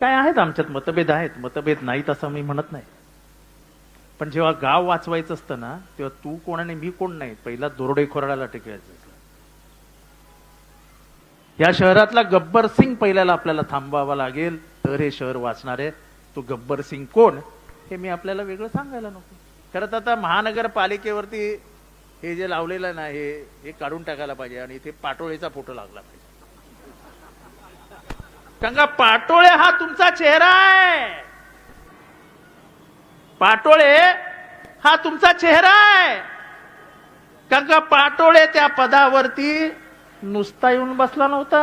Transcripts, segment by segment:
काय आहेत आमच्यात? मतभेद आहेत. मतभेद नाहीत असं मी म्हणत नाही. पण जेव्हा गाव वाचवायचं असतं ना तेव्हा तू कोण आणि मी कोण नाही पहिला दोरडे खोराडाला टिकायचं या शहरातला गब्बर सिंग पहिल्याला आपल्याला थांबवावा लागेल. तर हे शहर वाचणार आहे तो गब्बर सिंग कोण? हे मी आपल्याला वेगळं सांगायला नको. खरं तर आता महानगरपालिकेवरती हे जे लावलेलं ना हे हे काढून टाकायला पाहिजे. आणि इथे पाटोळेचा फोटो लागला पाहिजे. का पाटोळे हा तुमचा चेहरा आहे. पाटोळे हा तुमचा चेहरा आहे. कारण का पाटोळे त्या पदावरती नुसता येऊन बसला नव्हता.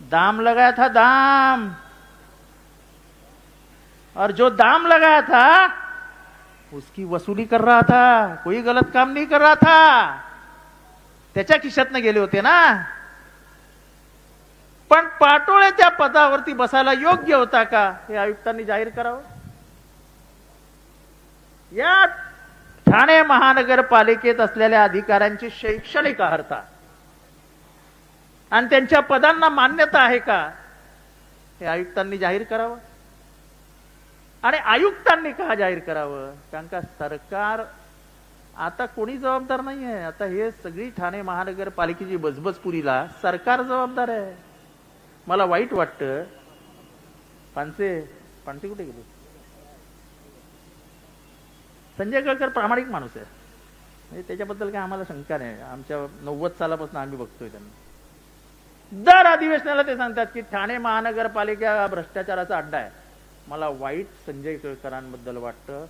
दाम लगाया था दाम. और जो दाम लगाया था उसकी वसुली कर रहा था कोई गलत काम नहीं कर रहा था. त्याच्या खिशातनं गेले होते ना. पण पाटोळे त्या पदावरती बसायला योग्य होता का? हे आयुक्तांनी जाहीर करावं. या ठाणे महानगरपालिकेत असलेल्या अधिकाऱ्यांची शैक्षणिक अर्हता आणि त्यांच्या पदांना मान्यता आहे का? हे आयुक्तांनी जाहीर करावं. आणि आयुक्तांनी का जाहीर करावं? कारण का सरकार आता कोणी जबाबदार नाही आहे आता हे सगळी ठाणे महानगरपालिकेची बजबजपुरीला सरकार जबाबदार आहे. मला वाईट वाटतं. पानसे पानसे कुठे गेले? संजय गळकर प्रामाणिक माणूस आहे. म्हणजे त्याच्याबद्दल काय आम्हाला शंका नाही. आमच्या नव्वद सालापासून आम्ही बघतोय त्यांना. दर अधिवेशनाला ते सांगतात की ठाणे महानगरपालिका भ्रष्टाचाराचा अड्डा आहे. मला वाईट संजय केळकरांबद्दल वाटतं.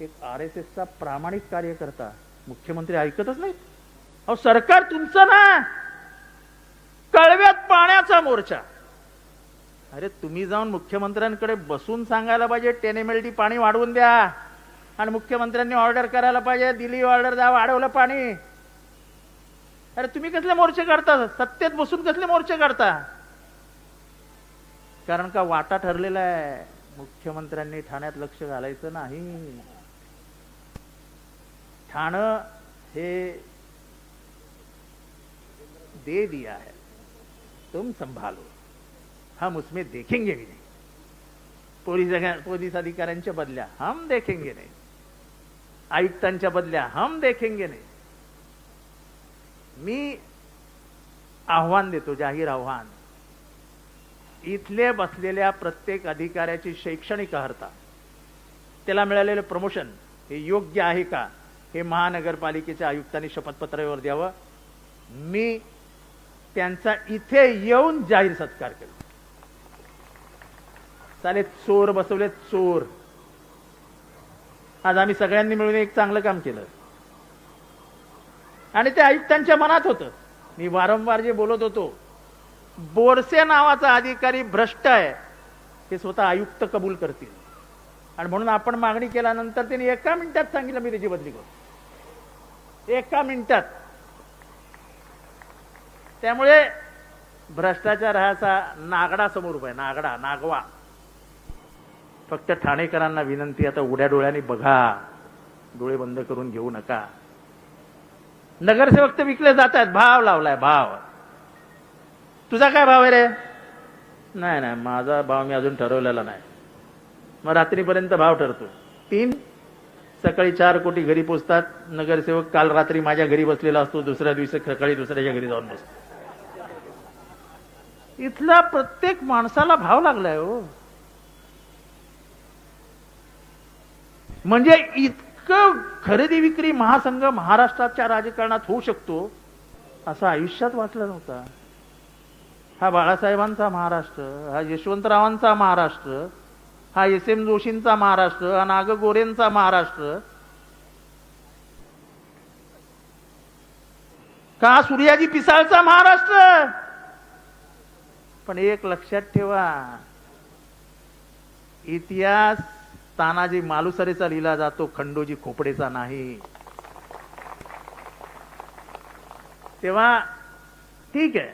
एक आर एस एसचा प्रामाणिक कार्यकर्ता. मुख्यमंत्री ऐकतच नाहीत. अहो सरकार तुमचं ना. कळव्यात पाण्याचा मोर्चा. अरे तुम्ही जाऊन मुख्यमंत्र्यांकडे बसून सांगायला पाहिजे टेन एम एल टी पाणी वाढवून द्या. आणि मुख्यमंत्र्यांनी ऑर्डर करायला पाहिजे दिली ऑर्डर द्या वाढवलं पाणी. अरे तुम्ही कसले मोर्चे काढता? सत्तेत बसून कसले मोर्चे काढता? कारण का वाटा ठरलेला आहे. मुख्यमंत्र्यांनी ठाण्यात लक्ष घालायचं नाही. ठाणं हे दे दिया है तुम संभालो. हम उसमें देखेंगे भी नहीं। पोलीस पोलीस अधिकाऱ्यांच्या बदल्या हम देखेंगे नाही। आयुक्तांच्या बदल्या हम देखेंगे नाही। मी आव्हान देतो जाहीर आव्हान। इथले बसलेल्या प्रत्येक अधिकाऱ्याची शैक्षणिक अर्हता त्याला मिळालेलं प्रमोशन हे योग्य आहे का हे महानगरपालिकेच्या आयुक्तांनी शपथपत्रावर द्यावं? मी त्यांचा इथे येऊन जाहीर सत्कार केला चाले चोर बसवले चोर. आज आम्ही सगळ्यांनी मिळून एक चांगलं काम केलं. आणि ते आयुक्तांच्या मनात होतं. मी वारंवार जे बोलत होतो बोरसे नावाचा अधिकारी भ्रष्ट आहे हे स्वतः आयुक्त कबूल करतील. आणि म्हणून आपण मागणी केल्यानंतर त्यांनी एका मिनिटात सांगितलं मी त्याची बदली करतो. एका मिनिटात. त्यामुळे भ्रष्टाचार हा असा नागडा समोर उभा आहे नागडा नागवा. फक्त ठाणेकरांना विनंती आता उड्या डोळ्याने बघा. डोळे बंद करून घेऊ नका. नगरसेवक तर विकले जात आहेत भाव लावलाय भाव. तुझा काय भाव आहे रे? नाही नाही माझा भाव मी अजून ठरवलेला नाही. मग रात्रीपर्यंत भाव ठरतो. तीन सकाळी चार कोटी घरी पोचतात. नगरसेवक काल रात्री माझ्या घरी बसलेला असतो. दुसऱ्या दिवशी सकाळी दुसऱ्याच्या घरी जाऊन बसतो. इथला प्रत्येक माणसाला भाव लागलाय हो. म्हणजे इतकं खरेदी विक्री महासंघ महाराष्ट्राच्या राजकारणात होऊ शकतो असं आयुष्यात वाटलं नव्हता. हा बाळासाहेबांचा महाराष्ट्र हा यशवंतरावांचा महाराष्ट्र हा एस एम जोशींचा महाराष्ट्र हा नाग गोरेंचा महाराष्ट्र. का सूर्याजी पिसाळचा महाराष्ट्र? पण एक लक्षात ठेवा इतिहास तानाजी मालुसरेचा लिहिला जातो खंडोजी खोपडेचा नाही. तेव्हा ठीक आहे.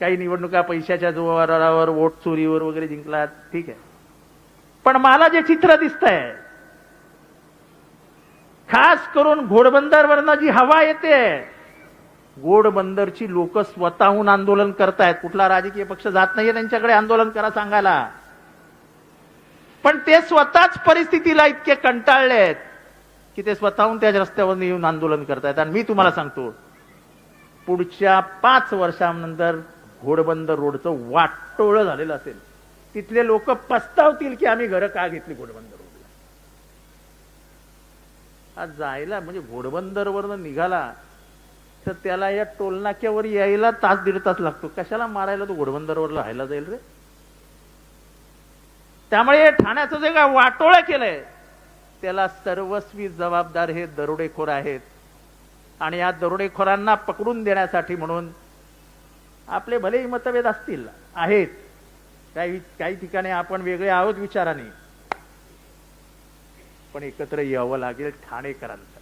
काही निवडणुका पैशाच्या जोरावर वोट चोरीवर वगैरे जिंकलात ठीक आहे. पण मला जे चित्र दिसतंय खास करून घोडबंदरवरनं जी हवा येते घोडबंदरची लोक स्वतःहून आंदोलन करतायत. कुठला राजकीय पक्ष जात नाहीये त्यांच्याकडे आंदोलन करा सांगायला. पण ते स्वतःच परिस्थितीला इतके कंटाळले आहेत की ते स्वतःहून त्या रस्त्यावर येऊन आंदोलन करतायत. आणि मी तुम्हाला सांगतो पुढच्या पाच वर्षांनंतर घोडबंदर रोडचं वाटोळं झालेलं असेल. तिथले लोक पस्तावतील की आम्ही घरं का घेतली घोडबंदर रोडला? आज जायला म्हणजे घोडबंदरवरनं निघाला तर त्याला या टोलनाक्यावर यायला तास दीड तास लागतो. कशाला मारायला तो घोडबंदरवर राहायला जाईल रे? त्यामुळे ठाण्याचं जे काय वाटोळं केलंय त्याला सर्वस्वी जबाबदार हे दरोडेखोर आहेत. आणि या दरोडेखोरांना पकडून देण्यासाठी म्हणून आपले भलेही मतभेद असतील आहेत. काही काही ठिकाणी आपण वेगळे आहोत विचाराने. पण एकत्र यावं लागेल ठाणेकरांसाठी.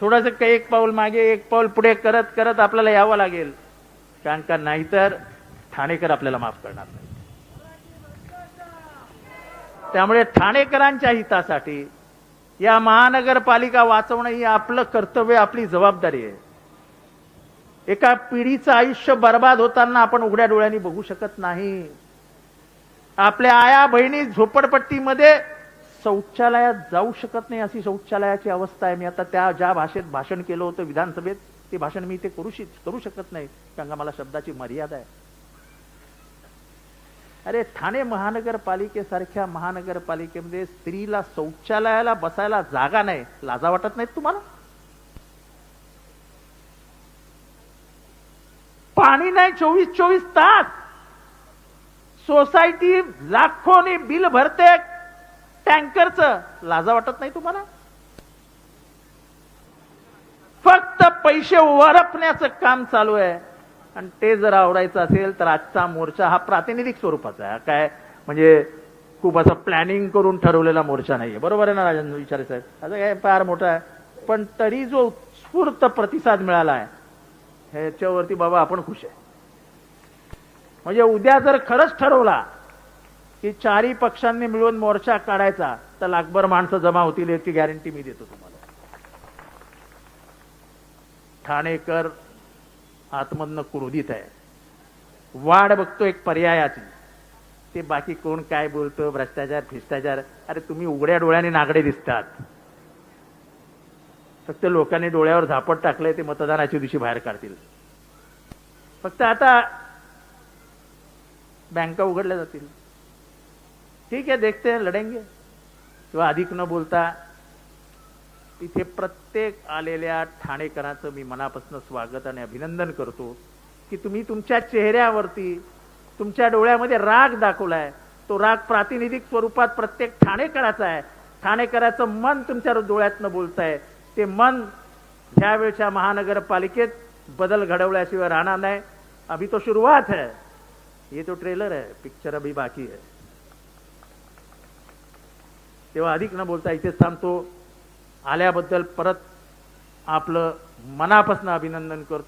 थोडस एक पाऊल मागे एक पाऊल पुढे करत करत आपल्याला यावं लागेल. कारण का नाहीतर ठाणेकर आपल्याला माफ करणार नाही त्यामुळे ठाणेकरांच्या हितासाठी या महानगरपालिका वाचवणं ही आपलं कर्तव्य आपली जबाबदारी आहे. एका पिढीचं आयुष्य बर्बाद होताना आपण उघड्या डोळ्यांनी बघू शकत नाही. आपल्या आया बहिणी झोपडपट्टीमध्ये शौचालयात जाऊ शकत नाही अशी शौचालयाची अवस्था आहे. मी आता त्या ज्या भाषेत भाषण केलं होतं विधानसभेत ते भाषण मी ते करू करू शकत नाही. कारण मला शब्दाची मर्यादा आहे. अरे ठाणे महानगरपालिकेसारख्या महानगरपालिकेमध्ये स्त्रीला शौचालयाला बसायला जागा नाही. लाजा वाटत नाहीत तुम्हाला? पाणी नाही चोवीस चोवीस तास. सोसायटी लाखोनी बिल भरते. टँकरचं लाजा वाटत नाही तुम्हाला? फक्त पैसे वरपण्याचं काम चालू आहे. आणि ते जर आवडायचं असेल तर आजचा मोर्चा हा प्रातिनिधिक स्वरूपाचा आहे. काय? म्हणजे खूप असं प्लॅनिंग करून ठरवलेला मोर्चा नाहीये. बरोबर आहे ना राजन? विचारे साहेब? असं काय फार मोठा आहे. पण तरी जो उत्स्फूर्त प्रतिसाद मिळाला आहे ह्याच्यावरती बाबा आपण खुश आहे. म्हणजे उद्या जर खरंच ठरवला की चारही पक्षांनी मिळून मोर्चा काढायचा तर लाखभर माणसं जमा होतील याची गॅरंटी मी देतो तुम्हाला. ठाणेकर आतमधनं क्रोधित आहे. वाढ बघतो एक पर्यायाची. ते बाकी कोण काय बोलतो भ्रष्टाचार भ्रिष्टाचार अरे तुम्ही उघड्या डोळ्याने नागडे दिसतात. फक्त लोकांनी डोळ्यावर झापट टाकलंय ते मतदानाच्या दिवशी बाहेर काढतील. फक्त आता बँका उघडल्या जातील. ठीक आहे देखते लढेंगे. किंवा अधिक न बोलता तिथे प्रत्येक आलेल्या ठाणेकरांचं मी मनापासून स्वागत आणि अभिनंदन करतो की तुम्ही तुमच्या चेहऱ्यावरती तुमच्या डोळ्यामध्ये राग दाखवलाय. तो राग प्रातिनिधिक स्वरूपात प्रत्येक ठाणेकराचा आहे. ठाणेकराचं मन तुमच्या डोळ्यातनं बोलतंय. ते मन ह्यावेळच्या महानगरपालिकेत बदल घडवल्याशिवाय राहणार नाही. अभी तो सुरुवात है. ये तो ट्रेलर है पिक्चर अभी बाकी है. तेव्हा अधिक न बोलता इथेच थांबतो. आल्याबद्दल परत आपलं मनापासून अभिनंदन करतो.